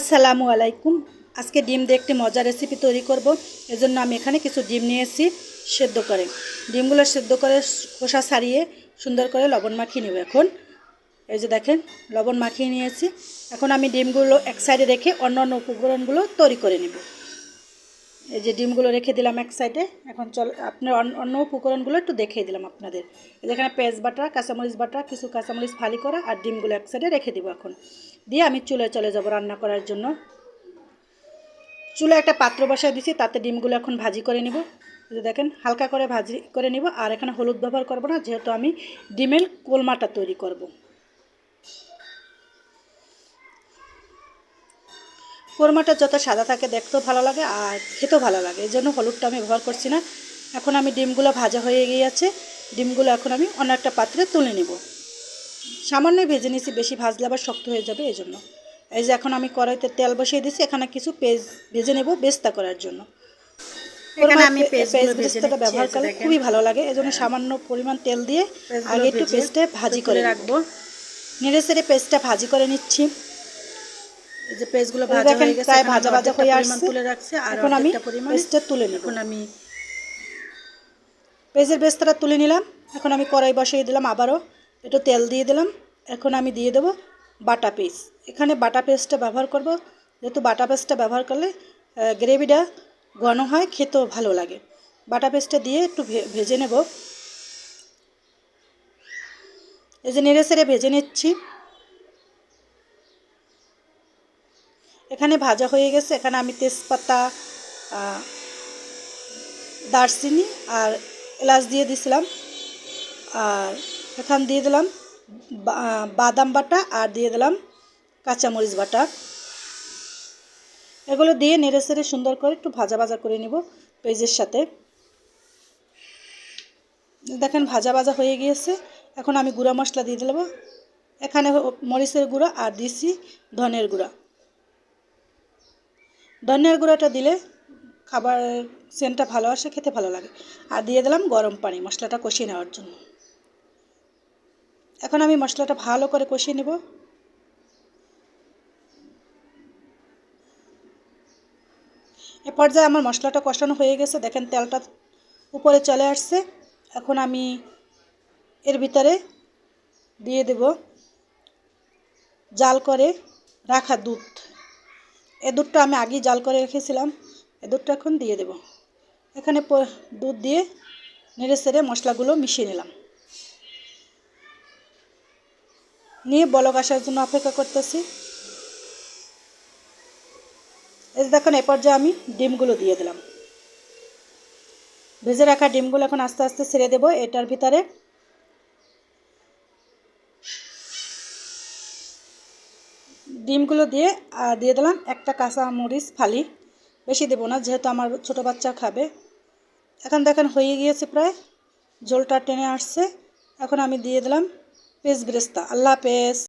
আসসালামু আলাইকুম। আজকে ডিম দিয়ে একটি মজার রেসিপি তৈরি করব। এজন্য আমি এখানে কিছু ডিম নিয়ে নিয়েছি সেদ্ধ করে। ডিমগুলো সেদ্ধ করে খোসা ছাড়িয়ে সুন্দর করে লবণ মাখিয়ে নেব এখন। এই যে দেখেন, লবণ মাখিয়ে নিয়েছি। এখন আমি ডিমগুলো এক সাইডে রেখে অন্য অন্য উপকরণগুলো তৈরি করে নেব। এই যে ডিমগুলো রেখে দিলাম এক সাইডে। এখন চল, আপনার অন্য- উপকরণগুলো একটু দেখিয়ে দিলাম আপনাদের। যেখানে পেঁয়াজ বাটা, কাঁচামরিচ বাটা, কিছু কাঁচামরিচ ফালি করা আর ডিমগুলো এক সাইডে রেখে দিব এখন। দিয়ে আমি চুলে চলে যাব রান্না করার জন্য। চুলে একটা পাত্র বসায় দিছি, তাতে ডিমগুলো এখন ভাজি করে নিব। দেখেন, হালকা করে ভাজি করে নিব। আর এখানে হলুদ ব্যবহার করব না, যেহেতু আমি ডিমের কোলমাটা তৈরি করব। কোরমাটা যত সাদা থাকে দেখতেও ভালো লাগে আর খেতেও ভালো লাগে। এই জন্য হলুদটা আমি ব্যবহার করছি না। এখন আমি ডিমগুলো ভাজা হয়ে গিয়েছে। ডিমগুলো এখন আমি অন্য একটা পাত্রে তুলে নিব। সামান্য ভেজে নিয়েছি বেশি ভাজলে আবার শক্ত হয়ে যাবে এই জন্য এই যে এখন আমি কড়াইতে তেল বসিয়ে দিয়েছি এখানে কিছু পেঁয়াজ ভেজে নেব বেস্তা করার জন্য। এখানে আমি ব্যবহার করলে খুবই ভালো লাগে এজন্য সামান্য পরিমাণ তেল দিয়ে আগে একটু পেস্টে ভাজি করে রাখব। নেড়ে সেড়ে পেস্টটা ভাজি করে নিচ্ছি। এই যে পেঁয়াজগুলো এই ভাজা হয়ে গেছে প্রায় ভাজা ভাজা অর্ধেকটা হয়ে আসছে। তুলে রাখছি আর এখন আমি পেস্টটা তুলে নেব। এখন আমি পেঁয়াজের বেস্তাটা তুলে নিলাম এখন আমি কড়াই বসিয়ে দিলাম আবারও। একটু তেল দিয়ে দিলাম। এখন আমি দিয়ে দেবো বাটা পেস্ট। এখানে বাটা পেস্টটা ব্যবহার করব। যেহেতু বাটা পেস্টটা ব্যবহার করলে গ্রেভিটা ঘন হয়, খেতেও ভালো লাগে। বাটা পেস্টটা দিয়ে একটু ভেজে নেব। এই যে নেড়ে সেড়ে ভেজে নিচ্ছি। এখানে ভাজা হয়ে গেছে। এখানে আমি তেজপাতা দারচিনি আর এলাচ দিয়ে দিছিলাম। আর এখান দিয়ে দিলাম বাদাম বাটা আর দিয়ে দিলাম কাঁচামরিচ বাটা। এগুলো দিয়ে নেড়ে সেড়ে সুন্দর করে একটু ভাজা ভাজা করে নিব পেঁয়াজের সাথে। দেখেন ভাজা ভাজা হয়ে গিয়েছে। এখন আমি গুঁড়া মশলা দিয়ে দেবো এখানে মরিচের গুঁড়া আর দিছি ধনের গুঁড়া। ধনিয়ার গুঁড়াটা দিলে খাবার সেন্টটা ভালো আসে, খেতে ভালো লাগে। আর দিয়ে দিলাম গরম পানি মশলাটা কষিয়ে নেওয়ার জন্য। এখন আমি মশলাটা ভালো করে কষিয়ে নেব। এ পর্যায়ে আমার মশলাটা কষানো হয়ে গেছে। দেখেন তেলটা উপরে চলে আসছে। এখন আমি এর ভিতরে দিয়ে দেব জাল করে রাখা দুধ। এ দুধটা আমি আগেই জাল করে রেখেছিলাম। এ দুধটা এখন দিয়ে দেব। এখানে দুধ দিয়ে নেড়ে সেড়ে মশলাগুলো মিশিয়ে নিলাম। নিয়ে বলক আসার জন্য অপেক্ষা করতেছি। এই দেখুন, এ পর্যায়ে আমি ডিমগুলো দিয়ে দিলাম। ভেজে রাখা ডিমগুলো এখন আস্তে আস্তে ছেড়ে দেবো। এটার ভিতরে ডিমগুলো দিয়ে দিয়ে দিলাম একটা কাঁচা মরিচ ফালি। বেশি দেবো না, যেহেতু আমার ছোটো বাচ্চা খাবে। এখন দেখেন হয়ে গিয়েছে প্রায়, ঝোলটা টেনে আসছে। এখন আমি দিয়ে দিলাম পেঁয়াজ বেরেস্তা আল্লাহ পেঁয়াজ